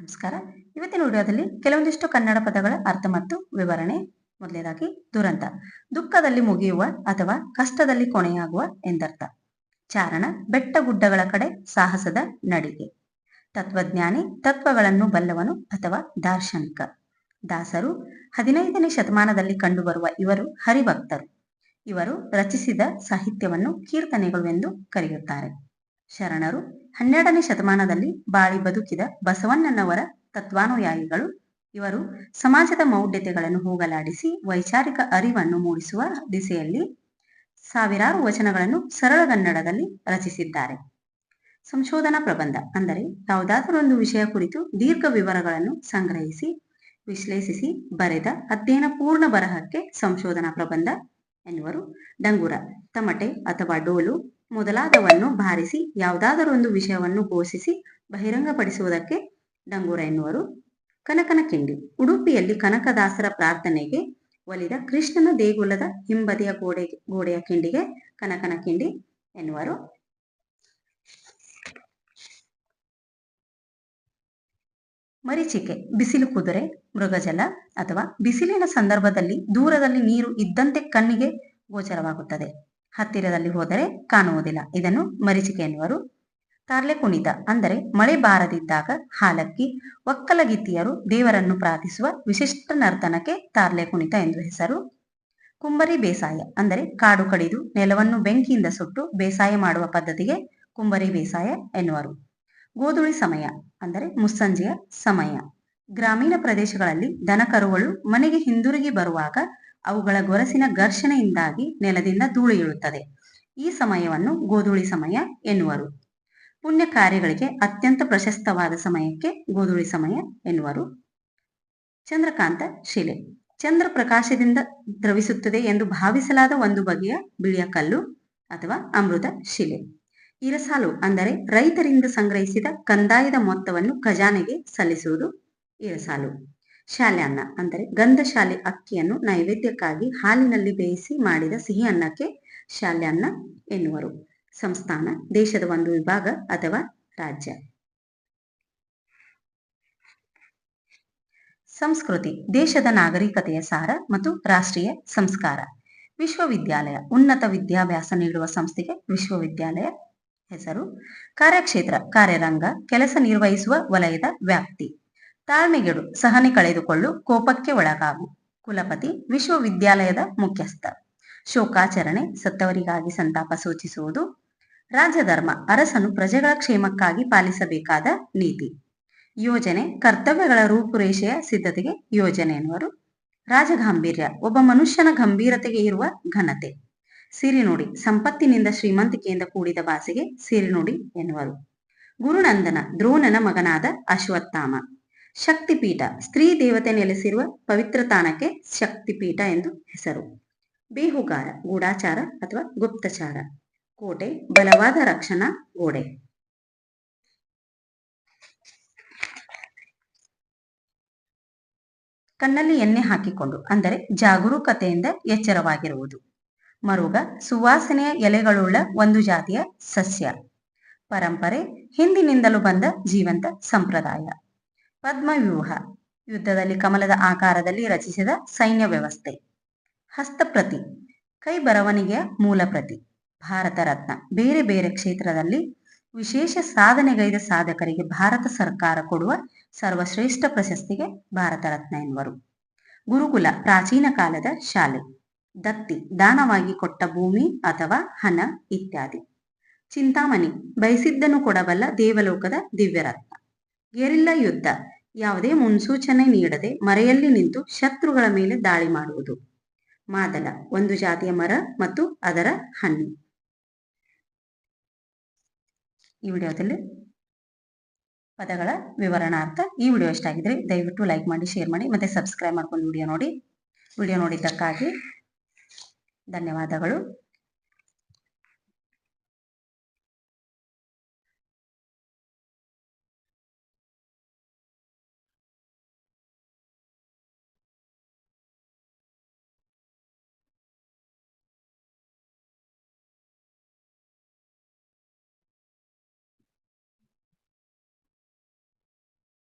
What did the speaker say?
ನಮಸ್ಕಾರ. ಇವತ್ತಿನ ವಿಡಿಯೋದಲ್ಲಿ ಕೆಲವೊಂದಿಷ್ಟು ಕನ್ನಡ ಪದಗಳ ಅರ್ಥ ಮತ್ತು ವಿವರಣೆ, ಮೊದಲನೇದಾಗಿ ದುರಂತ. ದುಃಖದಲ್ಲಿ ಮುಗಿಯುವ ಅಥವಾ ಕಷ್ಟದಲ್ಲಿ ಕೊನೆಯಾಗುವ ಎಂದರ್ಥ. ಚಾರಣ ಬೆಟ್ಟ ಗುಡ್ಡಗಳ ಕಡೆ ಸಾಹಸದ ನಡಿಗೆ. ತತ್ವಜ್ಞಾನಿ, ತತ್ವಗಳನ್ನು ಬಲ್ಲವನು ಅಥವಾ ದಾರ್ಶನಿಕ. ದಾಸರು, ಹದಿನೈದನೇ ಶತಮಾನದಲ್ಲಿ ಕಂಡುಬರುವ ಇವರು ಹರಿಭಕ್ತರು. ಇವರು ರಚಿಸಿದ ಸಾಹಿತ್ಯವನ್ನು ಕೀರ್ತನೆಗಳು ಎಂದು ಕರೆಯುತ್ತಾರೆ. ಶರಣರು ಹನ್ನೆರಡನೇ ಶತಮಾನದಲ್ಲಿ ಬಾಳಿ ಬದುಕಿದ ಬಸವಣ್ಣನವರ ತತ್ವಾನುಯಾಯಿಗಳು. ಇವರು ಸಮಾಜದ ಮೌಢ್ಯತೆಗಳನ್ನು ಹೋಗಲಾಡಿಸಿ ವೈಚಾರಿಕ ಅರಿವನ್ನು ಮೂಡಿಸುವ ದಿಸೆಯಲ್ಲಿ ಸಾವಿರಾರು ವಚನಗಳನ್ನು ಸರಳಗನ್ನಡದಲ್ಲಿ ರಚಿಸಿದ್ದಾರೆ. ಸಂಶೋಧನಾ ಪ್ರಬಂಧ ಅಂದರೆ ಯಾವುದಾದರೊಂದು ವಿಷಯ ಕುರಿತು ದೀರ್ಘ ವಿವರಗಳನ್ನು ಸಂಗ್ರಹಿಸಿ, ವಿಶ್ಲೇಷಿಸಿ ಬರೆದ ಅಧ್ಯಯನ ಪೂರ್ಣ ಬರಹಕ್ಕೆ ಸಂಶೋಧನಾ ಪ್ರಬಂಧ ಎನ್ನುವರು ಡಂಗುರ, ತಮಟೆ ಅಥವಾ ಡೋಲು ಮೊದಲಾದವನ್ನು ಬಾರಿಸಿ ಯಾವುದಾದರೊಂದು ವಿಷಯವನ್ನು ಘೋಷಿಸಿ ಬಹಿರಂಗಪಡಿಸುವುದಕ್ಕೆ ಡಂಗೂರ ಎನ್ನುವರು. ಕನಕನ ಕಿಂಡಿ. ಉಡುಪಿಯಲ್ಲಿ ಕನಕದಾಸರ ಪ್ರಾರ್ಥನೆಗೆ ಒಲಿದ ಕೃಷ್ಣನ ದೇಗುಲದ ಹಿಂಬದಿಯ ಗೋಡೆ, ಗೋಡೆಯ ಕಿಂಡಿಗೆ ಕನಕನ ಕಿಂಡಿ ಎನ್ನುವರು. ಮರೀಚಿಕೆ. ಬಿಸಿಲು ಕುದುರೆ, ಮೃಗಜಲ ಅಥವಾ ಬಿಸಿಲಿನ ಸಂದರ್ಭದಲ್ಲಿ ದೂರದಲ್ಲಿ ನೀರು ಇದ್ದಂತೆ ಕಣ್ಣಿಗೆ ಗೋಚರವಾಗುತ್ತದೆ. ಹತ್ತಿರದಲ್ಲಿ ಹೋದರೆ ಕಾಣುವುದಿಲ್ಲ. ಇದನ್ನು ಮರೀಚಿಕೆ ಎನ್ನುವರು. ತಾರ್ಲೆ ಕುಣಿತ ಅಂದರೆ ಮಳೆ ಬಾರದಿದ್ದಾಗ ಹಾಲಕ್ಕಿ, ಒಕ್ಕಲಗಿತ್ತಿಯರು ದೇವರನ್ನು ಪ್ರಾರ್ಥಿಸುವ ವಿಶಿಷ್ಟ ನರ್ತನಕ್ಕೆ ತಾರ್ಲೆ ಕುಣಿತ ಎಂದು ಹೆಸರು. ಕುಂಬರಿ ಬೇಸಾಯ ಅಂದರೆ ಕಾಡು ಕಡಿದು ನೆಲವನ್ನು ಬೆಂಕಿಯಿಂದ ಸುಟ್ಟು ಬೇಸಾಯ ಮಾಡುವ ಪದ್ಧತಿಗೆ ಕುಂಬರಿ ಬೇಸಾಯ ಎನ್ನುವರು. ಗೋಧುಳಿ ಸಮಯ ಅಂದರೆ ಮುಸ್ಸಂಜೆಯ ಸಮಯ. ಗ್ರಾಮೀಣ ಪ್ರದೇಶಗಳಲ್ಲಿ ದನಕರುಗಳು ಮನೆಗೆ ಹಿಂದಿರುಗಿ ಬರುವಾಗ ಅವುಗಳ ಗೊರಸಿನ ಘರ್ಷಣೆಯಿಂದಾಗಿ ನೆಲದಿಂದ ಧೂಳು ಇಳುತ್ತದೆ ಈ ಸಮಯವನ್ನು ಗೋಧುಳಿ ಸಮಯ ಎನ್ನುವರು. ಪುಣ್ಯ ಕಾರ್ಯಗಳಿಗೆ ಅತ್ಯಂತ ಪ್ರಶಸ್ತವಾದ ಸಮಯಕ್ಕೆ ಗೋಧುಳಿ ಸಮಯ ಎನ್ನುವರು. ಚಂದ್ರಕಾಂತ ಶಿಲೆ. ಚಂದ್ರ ಪ್ರಕಾಶದಿಂದ ದ್ರವಿಸುತ್ತದೆ ಎಂದು ಭಾವಿಸಲಾದ ಒಂದು ಬಗೆಯ ಬಿಳಿಯ ಕಲ್ಲು ಅಥವಾ ಅಮೃತ ಶಿಲೆ. ಇರಸಾಲು ಅಂದರೆ ರೈತರಿಂದ ಸಂಗ್ರಹಿಸಿದ ಕಂದಾಯದ ಮೊತ್ತವನ್ನು ಖಜಾನೆಗೆ ಸಲ್ಲಿಸುವುದು ಇರಸಾಲು. ಶಾಲ್ಯಾನ್ನ ಅಂದರೆ ಗಂಧಶಾಲೆ ಅಕ್ಕಿಯನ್ನು ನೈವೇದ್ಯಕ್ಕಾಗಿ ಹಾಲಿನಲ್ಲಿ ಬೇಯಿಸಿ ಮಾಡಿದ ಸಿಹಿ ಅನ್ನಕ್ಕೆ ಶಾಲೆ ಅನ್ನ ಎನ್ನುವರು. ಸಂಸ್ಥಾನ, ದೇಶದ ಒಂದು ವಿಭಾಗ ಅಥವಾ ರಾಜ್ಯ. ಸಂಸ್ಕೃತಿ, ದೇಶದ ನಾಗರಿಕತೆಯ ಸಾರ ಮತ್ತು ರಾಷ್ಟ್ರೀಯ ಸಂಸ್ಕಾರ. ವಿಶ್ವವಿದ್ಯಾಲಯ, ಉನ್ನತ ವಿದ್ಯಾಭ್ಯಾಸ ನೀಡುವ ಸಂಸ್ಥೆಗೆ ವಿಶ್ವವಿದ್ಯಾಲಯ ಹೆಸರು. ಕಾರ್ಯಕ್ಷೇತ್ರ, ಕಾರ್ಯರಂಗ, ಕೆಲಸ ನಿರ್ವಹಿಸುವ ವಲಯದ ವ್ಯಾಪ್ತಿ. ತಾಳ್ಮೆಗೆಡು ಸಹನೆ ಕಳೆದುಕೊಳ್ಳು, ಕೋಪಕ್ಕೆ ಒಳಗಾಗು. ಕುಲಪತಿ, ವಿಶ್ವವಿದ್ಯಾಲಯದ ಮುಖ್ಯಸ್ಥ. ಶೋಕಾಚರಣೆ, ಸತ್ತವರಿಗಾಗಿ ಸಂತಾಪ ಸೂಚಿಸುವುದು. ರಾಜಧರ್ಮ, ಅರಸನು ಪ್ರಜೆಗಳ ಕ್ಷೇಮಕ್ಕಾಗಿ ಪಾಲಿಸಬೇಕಾದ ನೀತಿ. ಯೋಜನೆ, ಕರ್ತವ್ಯಗಳ ರೂಪುರೇಷೆಯ ಸಿದ್ಧತೆಗೆ ಯೋಜನೆ ಎನ್ನುವರು. ರಾಜಗಾಂಭೀರ್ಯ, ಒಬ್ಬ ಮನುಷ್ಯನ ಗಂಭೀರತೆಗೆ ಇರುವ ಘನತೆ. ಸಿರಿನುಡಿ ಸಂಪತ್ತಿನಿಂದ ಶ್ರೀಮಂತಿಕೆಯಿಂದ ಕೂಡಿದ ಭಾಷೆಗೆ ಸಿರಿನುಡಿ ಎನ್ನುವರು. ಗುರುನಂದನ, ದ್ರೋಣನ ಮಗನಾದ ಅಶ್ವತ್ಥಾಮ. ಶಕ್ತಿಪೀಠ. ಸ್ತ್ರೀ ದೇವತೆ ನೆಲೆಸಿರುವ ಪವಿತ್ರ ತಾಣಕ್ಕೆ ಶಕ್ತಿಪೀಠ ಎಂದು ಹೆಸರು. ಬೇಹುಗಾರ, ಗೂಢಾಚಾರ ಅಥವಾ ಗುಪ್ತಚಾರ. ಕೋಟೆ, ಬಲವಾದ ರಕ್ಷಣಾ ಗೋಡೆ. ಕಣ್ಣಲ್ಲಿ ಎಣ್ಣೆ ಹಾಕಿಕೊಂಡು, ಅಂದರೆ ಜಾಗರೂಕತೆಯಿಂದ ಎಚ್ಚರವಾಗಿರುವುದು. ಮರುಗ, ಸುವಾಸನೆಯ ಎಲೆಗಳುಳ್ಳ ಒಂದು ಜಾತಿಯ ಸಸ್ಯ. ಪರಂಪರೆ, ಹಿಂದಿನಿಂದಲೂ ಬಂದ ಜೀವಂತ ಸಂಪ್ರದಾಯ. ಪದ್ಮವ್ಯೂಹ ಯುದ್ಧದಲ್ಲಿ ಕಮಲದ ಆಕಾರದಲ್ಲಿ ರಚಿಸಿದ ಸೈನ್ಯ ವ್ಯವಸ್ಥೆ. ಹಸ್ತಪ್ರತಿ, ಕೈ ಬರವಣಿಗೆಯ ಮೂಲ ಪ್ರತಿ, ಭಾರತ ರತ್ನ. ಬೇರೆ ಬೇರೆ ಕ್ಷೇತ್ರದಲ್ಲಿ ವಿಶೇಷ ಸಾಧನೆಗೈದ ಸಾಧಕರಿಗೆ ಭಾರತ ಸರ್ಕಾರ ಕೊಡುವ ಸರ್ವಶ್ರೇಷ್ಠ ಪ್ರಶಸ್ತಿಗೆ ಭಾರತ ರತ್ನ ಎನ್ನುವರು. ಗುರುಕುಲ, ಪ್ರಾಚೀನ ಕಾಲದ ಶಾಲೆ. ದತ್ತಿ, ದಾನವಾಗಿ ಕೊಟ್ಟ ಭೂಮಿ ಅಥವಾ ಹಣ ಇತ್ಯಾದಿ. ಚಿಂತಾಮಣಿ, ಬಯಸಿದ್ದನ್ನು ಕೊಡಬಲ್ಲ ದೇವಲೋಕದ ದಿವ್ಯರತ್ನ ಗೆರಿಲ್ಲ ಯುದ್ಧ. ಯಾವುದೇ ಮುನ್ಸೂಚನೆ ನೀಡದೆ ಮರೆಯಲ್ಲಿ ನಿಂತು ಶತ್ರುಗಳ ಮೇಲೆ ದಾಳಿ ಮಾಡುವುದು. ಮಾದಲ, ಒಂದು ಜಾತಿಯ ಮರ ಮತ್ತು ಅದರ ಹಣ್ಣು. ಈ ವಿಡಿಯೋದಲ್ಲಿ ಪದಗಳ ವಿವರಣಾರ್ಥ ಈ ವಿಡಿಯೋ ಇಷ್ಟ ಆಗಿದ್ರೆ ದಯವಿಟ್ಟು ಲೈಕ್ ಮಾಡಿ, ಶೇರ್ ಮಾಡಿ ಮತ್ತೆ ಸಬ್ಸ್ಕ್ರೈಬ್ ಮಾಡ್ಕೊಂಡು ವಿಡಿಯೋ ನೋಡಿ. ವಿಡಿಯೋ ನೋಡಿದ್ದಕ್ಕಾಗಿ ಧನ್ಯವಾದಗಳು.